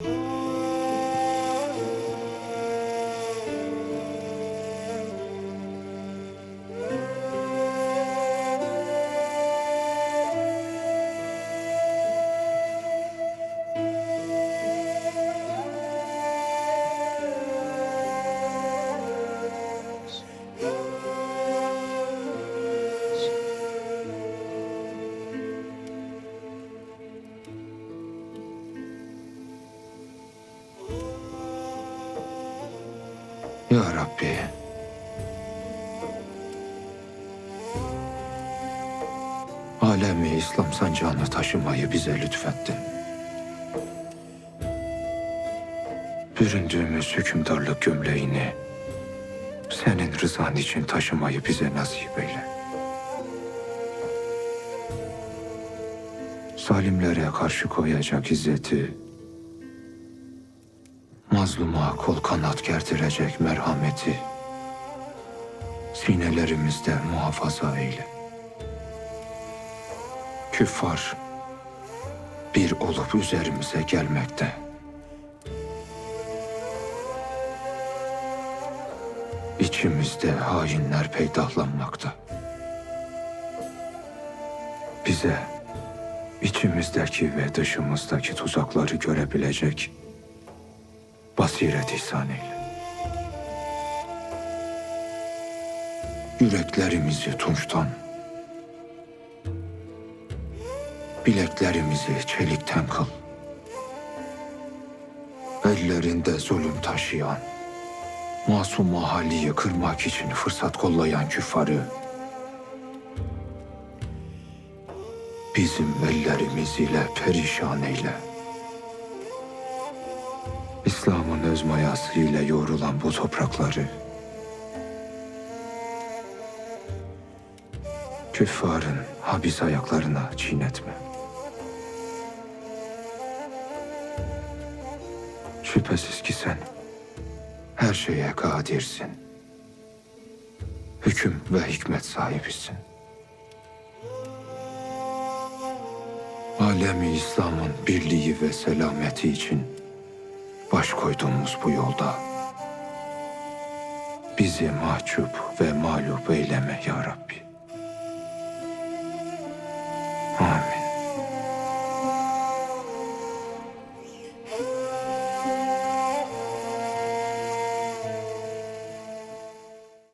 you. Ya Rabbi. Alemi İslam sancağını taşımayı bize lütfettin. Büründüğümüz hükümdarlık gömleğini senin rızan için taşımayı bize nasip eyle. Zalimlere karşı koyacak izzeti, mazluma kol kanat gerdirecek merhameti sinelerimizde muhafaza eyle. Küffar bir olup üzerimize gelmekte. İçimizde hainler peydahlanmakta. Bize içimizdeki ve dışımızdaki tuzakları görebilecek basiret ihsan eyle. Yüreklerimizi tunçtan, bileklerimizi çelikten kıl. Ellerinde zulüm taşıyan, masum mahalliyi kırmak için fırsat kollayan küffarı, bizim ellerimiz ile perişan eyle. İslam'ın öz mayası ile yoğrulan bu toprakları küffarın habis ayaklarına çiğnetme. Şüphesiz ki sen her şeye kadirsin. Hüküm ve hikmet sahibisin. Alemi İslam'ın birliği ve selameti için baş koyduğumuz bu yolda bizi mahcup ve mağlup eyleme ya Rabbi.